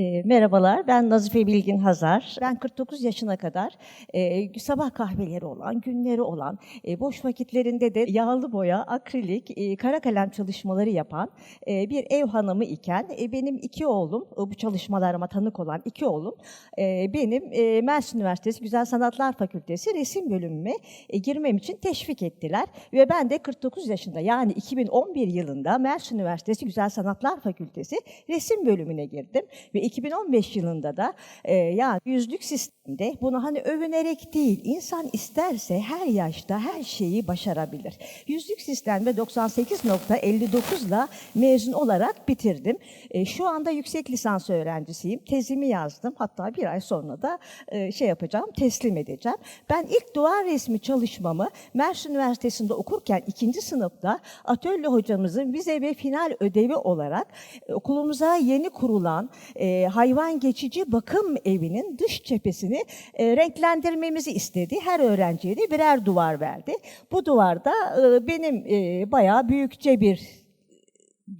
E, merhabalar, ben Nazife Bilgin Hazar. Ben 49 yaşına kadar e, sabah kahveleri olan, günleri olan, e, boş vakitlerinde de yağlı boya, akrilik, e, kara kalem çalışmaları yapan e, bir ev hanımı iken e, benim iki oğlum, e, bu çalışmalarıma tanık olan iki oğlum, e, benim e, Mersin Üniversitesi Güzel Sanatlar Fakültesi resim bölümüme e, girmem için teşvik ettiler. Ve ben de 49 yaşında yani 2011 yılında Mersin Üniversitesi Güzel Sanatlar Fakültesi resim bölümüne girdim. Ve 2015 yılında da e, yani yüzlük sistemde bunu hani övünerek değil, insan isterse her yaşta her şeyi başarabilir. Yüzlük sistemde 98.59 ile mezun olarak bitirdim. E, şu anda yüksek lisans öğrencisiyim. Tezimi yazdım. Hatta bir ay sonra da e, şey yapacağım, teslim edeceğim. Ben ilk duvar resmi çalışmamı Mersin Üniversitesi'nde okurken ikinci sınıfta atölye hocamızın vize ve final ödevi olarak e, okulumuza yeni kurulan e, hayvan geçici bakım evinin dış cephesini e, renklendirmemizi istedi. Her öğrenciye de birer duvar verdi. Bu duvarda e, benim e, bayağı büyükçe bir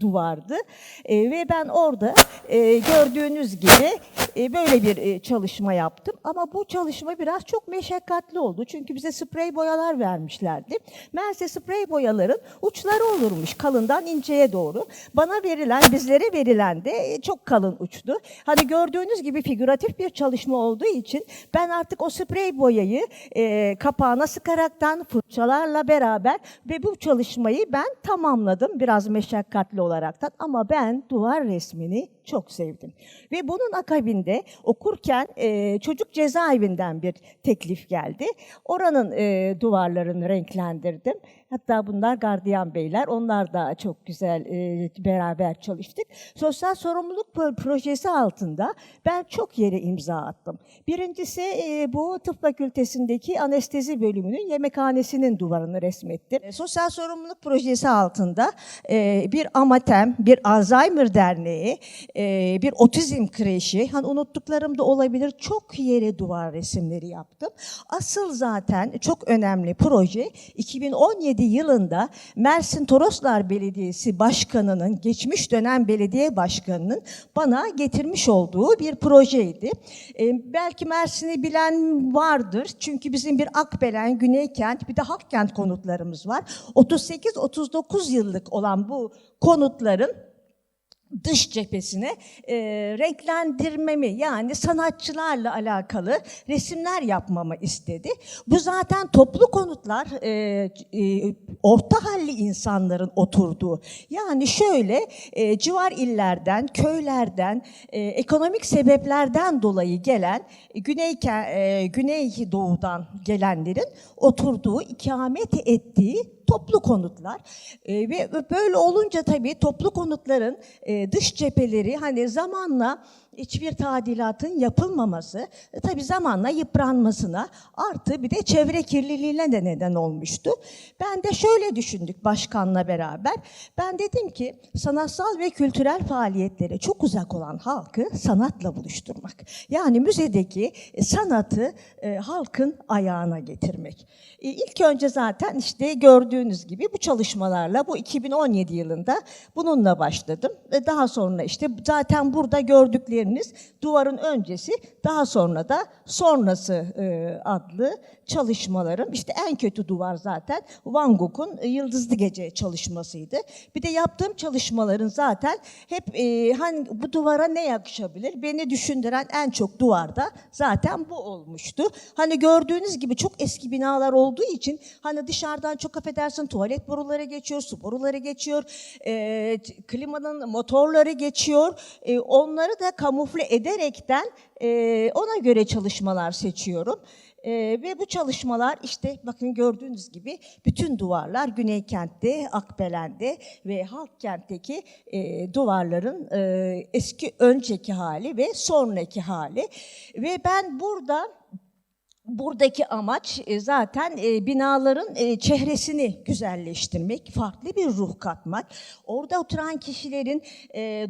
duvardı E, ve ben orada e, gördüğünüz gibi e, böyle bir e, çalışma yaptım ama bu çalışma biraz çok meşakkatli oldu çünkü bize sprey boyalar vermişlerdi. Meğerse sprey boyaların uçları olurmuş kalından inceye doğru. Bana verilen, bizlere verilen de e, çok kalın uçtu. Hani gördüğünüz gibi figüratif bir çalışma olduğu için ben artık o sprey boyayı e, kapağına sıkaraktan fırçalarla beraber ve bu çalışmayı ben tamamladım biraz meşakkatli olaraktan ama ben duvar resmini çok sevdim. Ve bunun akabinde okurken e, çocuk cezaevinden bir teklif geldi. Oranın e, duvarlarını renklendirdim. Hatta bunlar gardiyan beyler. Onlar da çok güzel e, beraber çalıştık. Sosyal sorumluluk pro- projesi altında ben çok yere imza attım. Birincisi e, bu tıp fakültesindeki anestezi bölümünün yemekhanesinin duvarını resmettim. E, sosyal sorumluluk projesi altında e, bir Amatem, bir Alzheimer Derneği, e, bir otizm kreşi, hani unuttuklarım da olabilir çok yere duvar resimleri yaptım. Asıl zaten çok önemli proje 2017 yılında Mersin Toroslar Belediyesi Başkanı'nın, geçmiş dönem belediye başkanının bana getirmiş olduğu bir projeydi. E, belki Mersin'i bilen vardır çünkü bizim bir Akbelen, Güneykent bir de Hakkent konutlarımız var. 38-39 yıllık olan bu konutların dış cephesine e, renklendirmemi yani sanatçılarla alakalı resimler yapmamı istedi. Bu zaten toplu konutlar e, e, orta halli insanların oturduğu. Yani şöyle e, civar illerden, köylerden, e, ekonomik sebeplerden dolayı gelen e, Güney e, Güney Doğu'dan gelenlerin oturduğu, ikamet ettiği toplu konutlar. E, ve böyle olunca tabii toplu konutların e, dış cepheleri hani zamanla hiçbir tadilatın yapılmaması e, tabii zamanla yıpranmasına artı bir de çevre kirliliğine de neden olmuştu. Ben de şöyle düşündük başkanla beraber. Ben dedim ki sanatsal ve kültürel faaliyetlere çok uzak olan halkı sanatla buluşturmak. Yani müzedeki e, sanatı e, halkın ayağına getirmek. E, ilk önce zaten işte gördüğünüz gibi bu çalışmalarla bu 2017 yılında bununla başladım. Ve daha sonra işte zaten burada gördükleriniz duvarın öncesi daha sonra da sonrası e, adlı çalışmalarım. İşte en kötü duvar zaten Van Gogh'un e, Yıldızlı Gece çalışmasıydı. Bir de yaptığım çalışmaların zaten hep e, hani bu duvara ne yakışabilir? Beni düşündüren en çok duvarda zaten bu olmuştu. Hani gördüğünüz gibi çok eski binalar olduğu için hani dışarıdan çok affedersin tuvalet boruları geçiyor, su boruları geçiyor, e, klimanın motorları geçiyor. E, onları da kamufle ederekten e, ona göre çalışmalar seçiyorum. Ee, ve bu çalışmalar işte bakın gördüğünüz gibi bütün duvarlar Güney Kent'te, Akbelen'de ve Halk Kent'teki e, duvarların e, eski önceki hali ve sonraki hali. Ve ben burada Buradaki amaç e, zaten e, binaların e, çehresini güzelleştirmek, farklı bir ruh katmak. Orada oturan kişilerin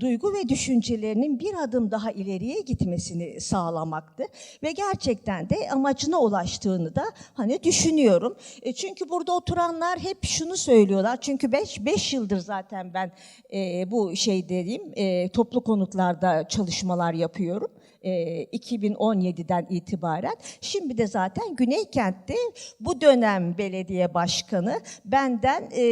duygu ve düşüncelerinin bir adım daha ileriye gitmesini sağlamaktı. Ve gerçekten de amacına ulaştığını da hani düşünüyorum. Çünkü burada oturanlar hep şunu söylüyorlar. Çünkü 5 5 yıldır zaten ben bu şey dediğim toplu konutlarda çalışmalar yapıyorum. E, 2017'den itibaren. Şimdi de zaten Güneykent'te bu dönem belediye başkanı benden e,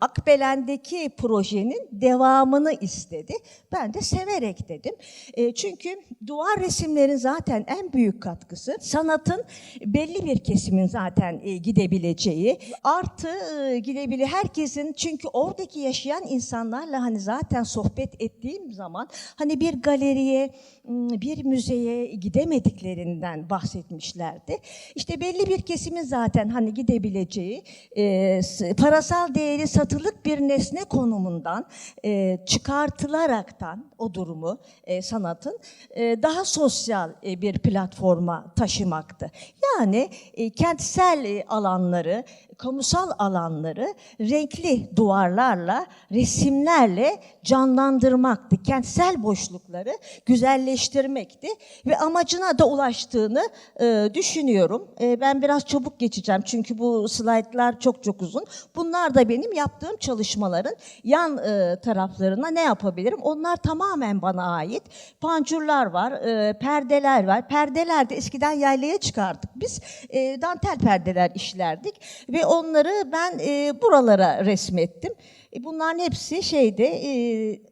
Akbelen'deki projenin devamını istedi. Ben de severek dedim. E, çünkü duvar resimlerin zaten en büyük katkısı sanatın belli bir kesimin zaten e, gidebileceği artı e, gidebilir herkesin çünkü oradaki yaşayan insanlarla hani zaten sohbet ettiğim zaman hani bir galeriye m, bir müzeye gidemediklerinden bahsetmişlerdi. İşte belli bir kesimin zaten hani gidebileceği e, parasal değeri satılık bir nesne konumundan e, çıkartılaraktan o durumu e, sanatın e, daha sosyal e, bir platforma taşımaktı. Yani e, kentsel e, alanları, kamusal alanları renkli duvarlarla, resimlerle canlandırmaktı. Kentsel boşlukları güzelleştirmekti ve amacına da ulaştığını e, düşünüyorum. E, ben biraz çabuk geçeceğim çünkü bu slaytlar çok çok uzun. Bunlar da benim yaptığım çalışmaların yan e, taraflarına ne yapabilirim? Onlar tamamen bana ait. Pancurlar var, e, perdeler var. Perdeler de eskiden yaylaya çıkardık biz. E, dantel perdeler işlerdik ve onları ben e, buralara resmettim. E, Bunların hepsi şeyde, e,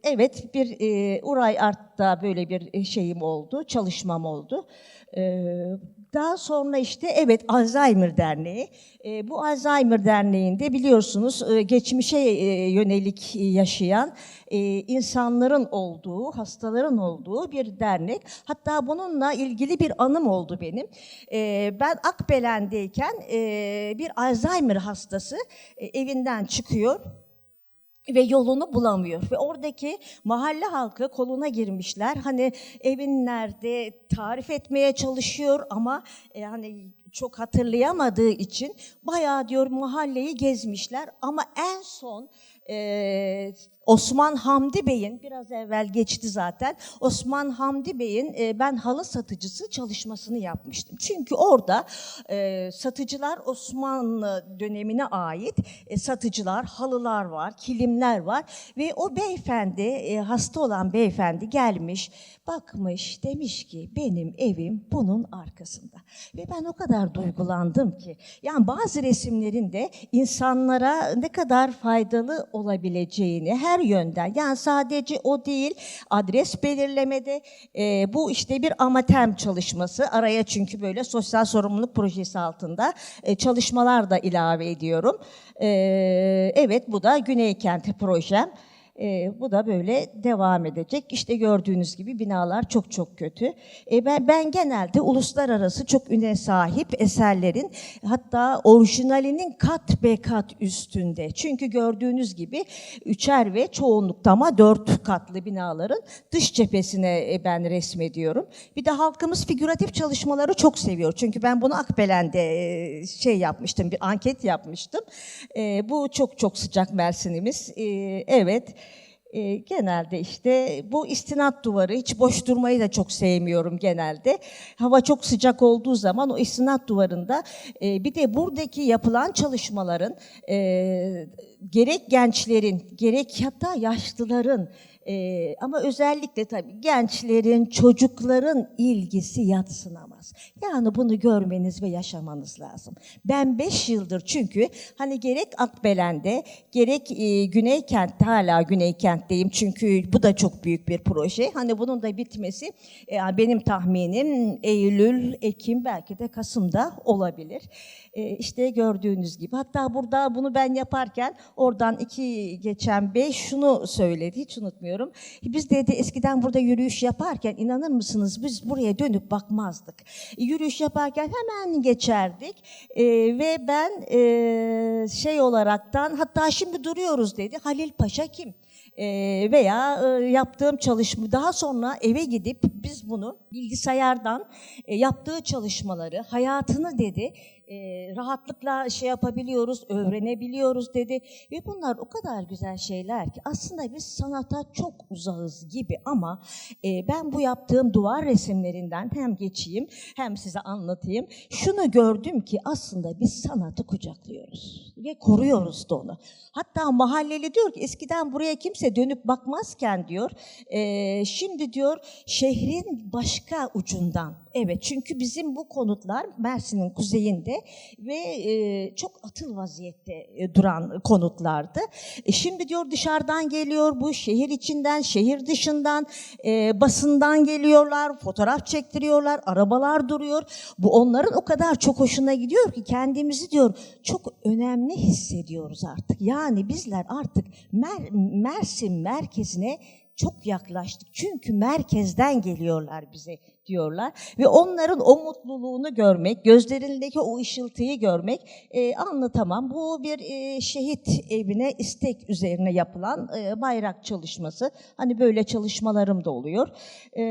evet bir e, Uray Art'ta böyle bir e, şeyim oldu, çalışmam oldu. E, daha sonra işte evet Alzheimer Derneği. E, bu Alzheimer Derneği'nde biliyorsunuz e, geçmişe e, yönelik yaşayan e, insanların olduğu, hastaların olduğu bir dernek. Hatta bununla ilgili bir anım oldu benim. E, ben Akbelen'deyken e, bir Alzheimer hastası e, evinden çıkıyor ve yolunu bulamıyor. Ve oradaki mahalle halkı koluna girmişler. Hani evin nerede tarif etmeye çalışıyor ama e, hani çok hatırlayamadığı için bayağı diyor mahalleyi gezmişler ama en son e, Osman Hamdi Bey'in biraz evvel geçti zaten. Osman Hamdi Bey'in e, ben halı satıcısı çalışmasını yapmıştım. Çünkü orada e, satıcılar Osmanlı dönemine ait e, satıcılar, halılar var, kilimler var ve o beyefendi e, hasta olan beyefendi gelmiş, bakmış, demiş ki benim evim bunun arkasında. Ve ben o kadar duygulandım ki. Yani bazı resimlerin de insanlara ne kadar faydalı olabileceğini her yönden yani sadece o değil adres belirlemede e, bu işte bir amatem çalışması araya çünkü böyle sosyal sorumluluk projesi altında e, çalışmalar da ilave ediyorum. E, evet bu da Güney Kenti projem. E, bu da böyle devam edecek. İşte gördüğünüz gibi binalar çok çok kötü. E, ben, ben genelde uluslararası çok üne sahip eserlerin hatta orijinalinin kat be kat üstünde. Çünkü gördüğünüz gibi üçer ve çoğunlukta ama dört katlı binaların dış cephesine e, ben resmediyorum. Bir de halkımız figüratif çalışmaları çok seviyor. Çünkü ben bunu Akbelen'de e, şey yapmıştım, bir anket yapmıştım. E, bu çok çok sıcak Mersin'imiz. E, evet. E, genelde işte bu istinat duvarı, hiç boş durmayı da çok sevmiyorum genelde. Hava çok sıcak olduğu zaman o istinat duvarında e, bir de buradaki yapılan çalışmaların e, gerek gençlerin, gerek hatta yaşlıların e, ama özellikle tabii gençlerin, çocukların ilgisi yatsınamaz. Yani bunu görmeniz ve yaşamanız lazım. Ben 5 yıldır çünkü hani gerek Akbelen'de gerek e, Güney Kent'te hala Güney Kent'teyim çünkü bu da çok büyük bir proje. Hani bunun da bitmesi e, benim tahminim Eylül, Ekim belki de Kasım'da olabilir. E, işte gördüğünüz gibi hatta burada bunu ben yaparken oradan iki geçen bey şunu söyledi hiç unutmuyorum. Biz dedi eskiden burada yürüyüş yaparken inanır mısınız biz buraya dönüp bakmazdık. E, Yürüyüş yaparken hemen geçerdik E, ve ben e, şey olaraktan hatta şimdi duruyoruz dedi Halil Paşa kim? E, veya e, yaptığım çalışma daha sonra eve gidip biz bunu bilgisayardan yaptığı çalışmaları hayatını dedi e, rahatlıkla şey yapabiliyoruz, öğrenebiliyoruz dedi. Ve bunlar o kadar güzel şeyler ki aslında biz sanata çok uzağız gibi ama e, ben bu yaptığım duvar resimlerinden hem geçeyim hem size anlatayım. Şunu gördüm ki aslında biz sanatı kucaklıyoruz ve koruyoruz da onu. Hatta mahalleli diyor ki eskiden buraya kimse dönüp bakmazken diyor, e, şimdi diyor şehrin başka ucundan. Evet çünkü bizim bu konutlar Mersin'in kuzeyinde ve e, çok atıl vaziyette e, duran konutlardı. E, şimdi diyor dışarıdan geliyor bu şehir içinden, şehir dışından, e, basından geliyorlar, fotoğraf çektiriyorlar, arabalar duruyor. Bu onların o kadar çok hoşuna gidiyor ki kendimizi diyor çok önemli hissediyoruz artık. Yani bizler artık Mer- Mersin merkezine çok yaklaştık. Çünkü merkezden geliyorlar bize diyorlar. Ve onların o mutluluğunu görmek, gözlerindeki o ışıltıyı görmek e, anlatamam. Bu bir e, şehit evine istek üzerine yapılan e, bayrak çalışması. Hani böyle çalışmalarım da oluyor. E,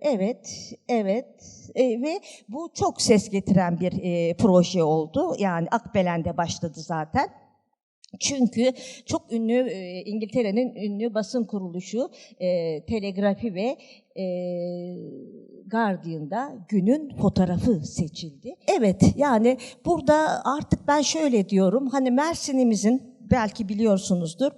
evet, evet. E, ve bu çok ses getiren bir e, proje oldu. Yani Akbelen'de başladı zaten. Çünkü çok ünlü e, İngiltere'nin ünlü basın kuruluşu e, Telegrafi ve e, Guardian'da günün fotoğrafı seçildi. Evet yani burada artık ben şöyle diyorum hani Mersin'imizin belki biliyorsunuzdur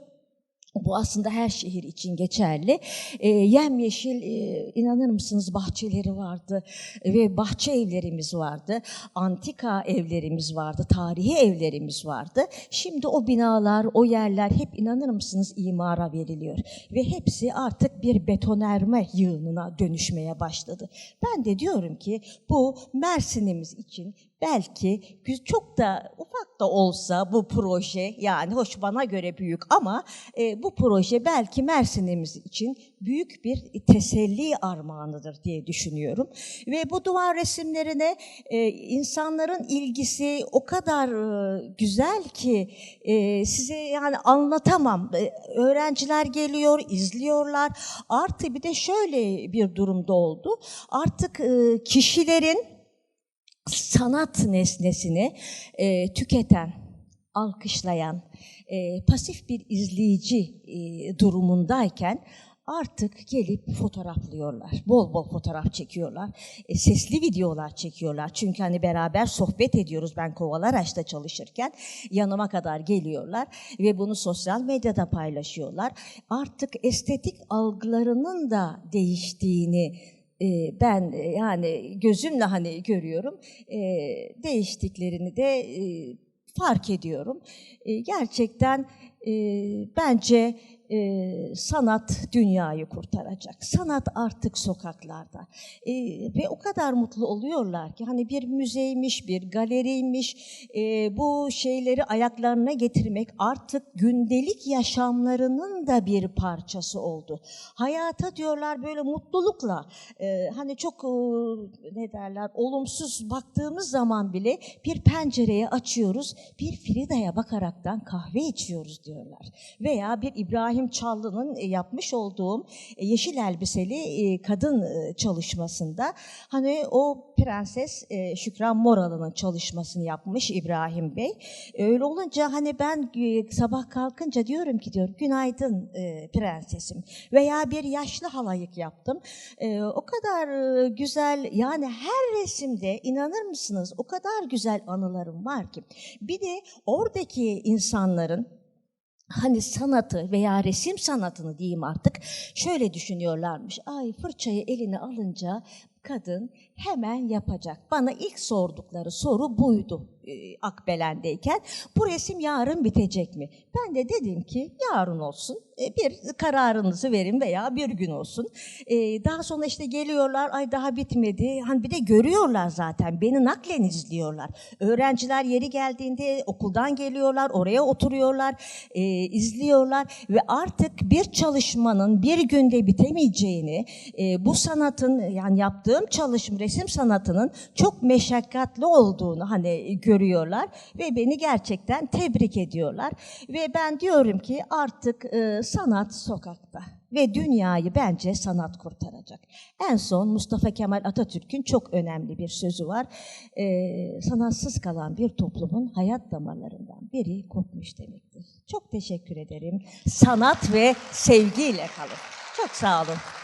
bu aslında her şehir için geçerli. E, yemyeşil, e, inanır mısınız bahçeleri vardı ve bahçe evlerimiz vardı. Antika evlerimiz vardı, tarihi evlerimiz vardı. Şimdi o binalar, o yerler hep inanır mısınız imara veriliyor. Ve hepsi artık bir betonerme yığınına dönüşmeye başladı. Ben de diyorum ki bu Mersin'imiz için belki çok da ufak da olsa bu proje yani hoş bana göre büyük ama e, bu proje belki Mersin'imiz için büyük bir teselli armağanıdır diye düşünüyorum. Ve bu duvar resimlerine e, insanların ilgisi o kadar e, güzel ki e, size yani anlatamam. E, öğrenciler geliyor, izliyorlar. Artı bir de şöyle bir durumda oldu. Artık e, kişilerin sanat nesnesini e, tüketen, alkışlayan, e, pasif bir izleyici e, durumundayken artık gelip fotoğraflıyorlar. Bol bol fotoğraf çekiyorlar. E, sesli videolar çekiyorlar. Çünkü hani beraber sohbet ediyoruz. Ben Kovalaraş'ta çalışırken yanıma kadar geliyorlar ve bunu sosyal medyada paylaşıyorlar. Artık estetik algılarının da değiştiğini e, ben e, yani gözümle hani görüyorum e, değiştiklerini de fark ediyorum. E, gerçekten e, bence e, sanat dünyayı kurtaracak. Sanat artık sokaklarda. E, ve o kadar mutlu oluyorlar ki hani bir müzeymiş, bir galeriymiş e, bu şeyleri ayaklarına getirmek artık gündelik yaşamlarının da bir parçası oldu. Hayata diyorlar böyle mutlulukla e, hani çok e, ne derler olumsuz baktığımız zaman bile bir pencereye açıyoruz bir Frida'ya bakaraktan kahve içiyoruz diyorlar. Veya bir İbrahim Çallı'nın e, yapmış olduğum e, yeşil elbiseli e, kadın çalışmasında hani o prenses Şükran Moralı'nın çalışmasını yapmış İbrahim Bey. Öyle olunca hani ben sabah kalkınca diyorum ki diyor günaydın prensesim veya bir yaşlı halayık yaptım. O kadar güzel yani her resimde inanır mısınız o kadar güzel anılarım var ki. Bir de oradaki insanların hani sanatı veya resim sanatını diyeyim artık şöyle düşünüyorlarmış. Ay fırçayı eline alınca kadın hemen yapacak. Bana ilk sordukları soru buydu e, Akbelen'deyken. Bu resim yarın bitecek mi? Ben de dedim ki yarın olsun. E, bir kararınızı verin veya bir gün olsun. E, daha sonra işte geliyorlar ay daha bitmedi. Hani bir de görüyorlar zaten beni naklen izliyorlar. Öğrenciler yeri geldiğinde okuldan geliyorlar oraya oturuyorlar e, izliyorlar ve artık bir çalışmanın bir günde bitemeyeceğini bu sanatın yani yaptığım çalışma resim sanatının çok meşakkatli olduğunu hani görüyorlar ve beni gerçekten tebrik ediyorlar. Ve ben diyorum ki artık e, sanat sokakta ve dünyayı bence sanat kurtaracak. En son Mustafa Kemal Atatürk'ün çok önemli bir sözü var. E, sanatsız kalan bir toplumun hayat damarlarından biri kopmuş demektir. Çok teşekkür ederim. Sanat ve sevgiyle kalın. Çok sağ olun.